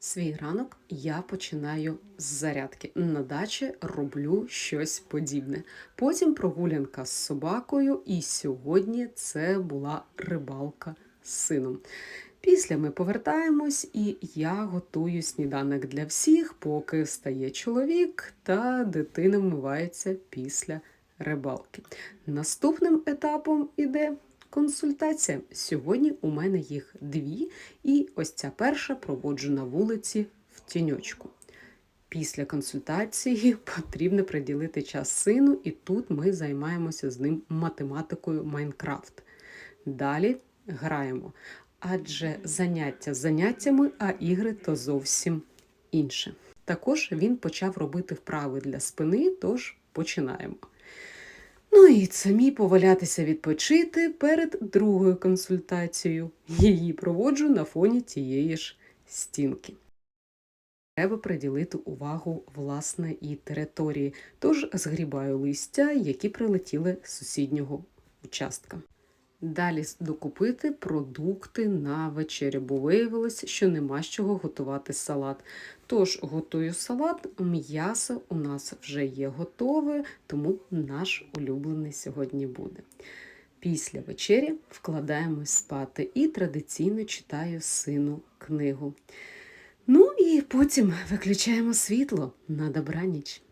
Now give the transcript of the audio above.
Свій ранок я починаю з зарядки. На дачі роблю щось подібне. Потім прогулянка з собакою, і сьогодні це була рибалка з сином. Після ми повертаємось, і я готую сніданок для всіх, поки встає чоловік та дитина вмивається після рибалки. Наступним етапом іде консультація. Сьогодні у мене їх дві, і ось ця перша проводжу на вулиці в тіньочку. Після консультації потрібно приділити час сину, і тут ми займаємося з ним математикою Майнкрафт. Далі граємо. Адже заняття заняттями, а ігри то зовсім інше. Також він почав робити вправи для спини, тож починаємо. Ну і самі повалятися відпочити перед другою консультацією. Її проводжу на фоні тієї ж стінки. Треба приділити увагу власне і території, тож згрібаю листя, які прилетіли з сусіднього участка. Далі докупити продукти на вечерю, бо виявилось, що нема з чого готувати салат. Тож готую салат, м'ясо у нас вже є готове, тому наш улюблений сьогодні буде. Після вечері вкладаємось спати і традиційно читаю сину книгу. Ну і потім виключаємо світло на добраніч.